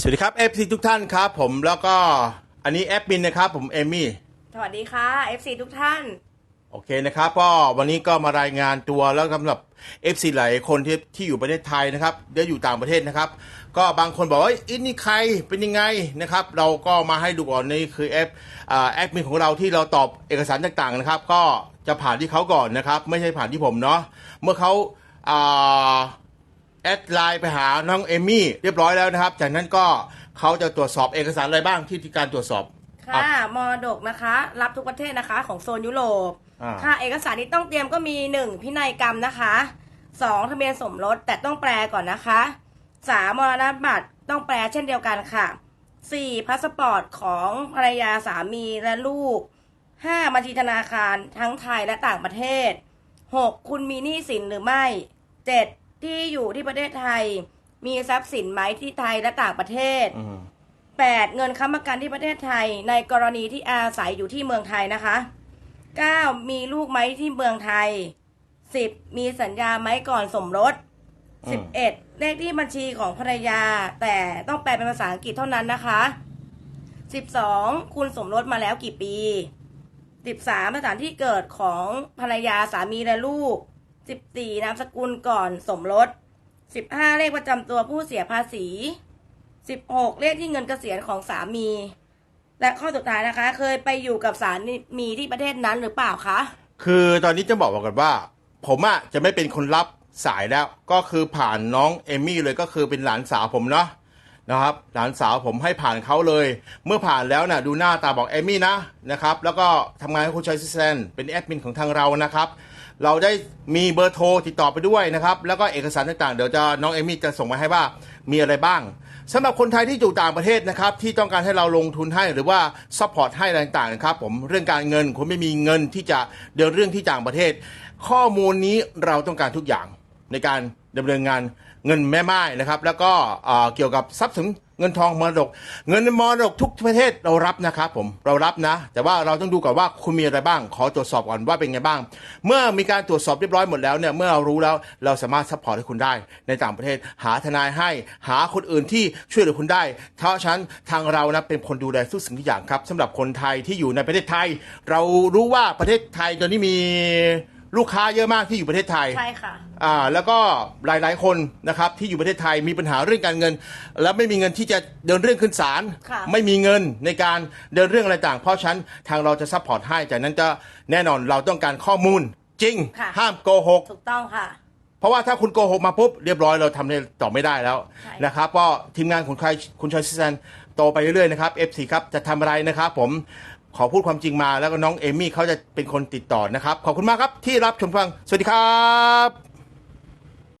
สวัสดีครับ FC ทุกท่านครับผมแล้วก็อันนี้แอปมินนะครับผมเอมี่สวัสดีค่ะ FC ทุกท่าน โอเคนะครับก็วันนี้ก็มารายงานตัวแล้วสำหรับ FC หลายคนที่ที่อยู่ประเทศไทยนะครับเดี๋ยวอยู่ต่างประเทศนะครับ ก็บางคนบอกว่าเอ้ยอินนี่ใครเป็นยังไงนะครับ เราก็มาให้ดูก่อนนี่คือแอปอ่าแอปมินของเราที่เราตอบเอกสารต่างๆนะครับ ก็จะผ่านที่เขาก่อนนะครับ ไม่ใช่ผ่านที่ผมเนาะเมื่อเขาอ่า แอดไลน์ไปหาน้องเอมี่เรียบร้อยแล้วนะครับ จากนั้นก็เขาจะตรวจสอบเอกสารอะไรบ้างที่ที่การตรวจสอบ ค่ะ มรดกนะคะ รับทุกประเทศนะคะ ของโซนยุโรป อ่า ค่ะ เอกสารที่ต้องเตรียมก็มี 1 พินัยกรรมนะคะ2ทะเบียนสมรสแต่ต้องแปลก่อนนะคะ3มรณบัตรต้องแปลเช่นเดียวกันค่ะ4พาสปอร์ตของภรรยาสามีและลูก 5 บัญชีธนาคารทั้งไทยและต่างประเทศ 6 คุณมีหนี้สินหรือไม่ 7 ที่อยู่ที่ประเทศไทย มีทรัพย์สินไหมที่ไทยและต่างประเทศอืม8เงินค้ำประกันที่ประเทศไทย ในกรณีที่อาศัยอยู่ที่เมืองไทยนะคะ9มีลูกไหมที่เมืองไทย10มีสัญญาไหมก่อนสมรสอืม11เลขที่บัญชีของภรรยา แต่ต้องแปลเป็นภาษาอังกฤษเท่านั้นนะคะ12คุณสมรสมาแล้วกี่ปี13สถานที่เกิดของภรรยาสามีและลูก 14นามสกุลก่อนสมรส15เลขประจำตัวผู้เสียภาษี16เลขที่เงินเกษียณของสามี และข้อสุดท้ายนะคะ เคยไปอยู่กับสามีที่ประเทศนั้นหรือเปล่าคะ คือตอนนี้จะบอกกันว่า ผมอะจะไม่เป็นคนรับสายแล้ว ก็คือผ่านน้องเอมี่เลยก็คือเป็นหลานสาวผมเนาะ นะครับหลานสาวผมให้ผ่านเขาเลย เมื่อผ่านแล้วนะดูหน้าตาบอกเอมี่นะนะครับแล้วก็ทำงานให้คุณชอยซิสแซนเป็นแอดมินของทางเรานะครับเราได้มีเบอร์โทรติดต่อไปด้วยนะครับแล้วก็เอกสารต่างๆ เดี๋ยวจะน้องเอมี่จะส่งมาให้ว่ามีอะไรบ้างสำหรับคนไทยที่อยู่ต่างประเทศนะครับที่ต้องการให้เราลงทุนให้หรือว่าซัพพอร์ตให้อะไรต่างๆนะครับผมเรื่องการเงินคุณไม่มีเงินที่จะเดินเรื่องที่ต่างประเทศ ข้อมูลนี้เราต้องการทุกอย่างในการ ดำเนินงานเงินแม่ไม้นะครับ แล้วก็เกี่ยวกับทรัพย์สินเงินทองมรดก เงินมรดกทุกประเทศเรารับนะครับผมเรารับนะ แต่ว่าเราต้องดูก่อนว่าคุณมีอะไรบ้าง ขอตรวจสอบก่อนว่าเป็นไงบ้าง เมื่อมีการตรวจสอบเรียบร้อยหมดแล้วเนี่ยเมื่อเรารู้แล้วเราสามารถซัพพอร์ตให้คุณได้ ในต่างประเทศหาทนายให้หาคนอื่นที่ช่วยเหลือคุณได้เพราฉันทางเรานะเป็นคนดูแลทุกสิ่งทุกอย่างครับสำหรับคนไทยที่อยู่ในประเทศไทย เรารู้ว่าประเทศไทยตอนนี้มี ลูกค้าเยอะมากที่อยู่ประเทศไทย ใช่ค่ะ อ่าแล้วก็หลายๆคนนะครับที่อยู่ประเทศไทยมีปัญหาเรื่องการเงิน แล้วไม่มีเงินที่จะเดินเรื่องขึ้นศาลค่ะ ไม่มีเงินในการเดินเรื่องอะไรต่าง เพราะฉะนั้นทางเราจะซัพพอร์ตให้จากนั้นจะแน่นอนเราต้องการข้อมูลจริง ค่ะ ห้ามโกหก ถูกต้องค่ะ เพราะว่าถ้าคุณโกหกมาปุ๊บเรียบร้อยเราทำในต่อไม่ได้แล้วใช่ นะครับก็ทีมงานของใครคุณชอยซิสแซนโตไปเรื่อยๆนะครับ F4 ครับจะทำอะไรนะครับผม ขอพูดความจริงมาแล้วก็น้องเอมี่เขาจะเป็นคนติดต่อนะครับ ขอบคุณมากครับที่รับชมฟัง สวัสดีครับ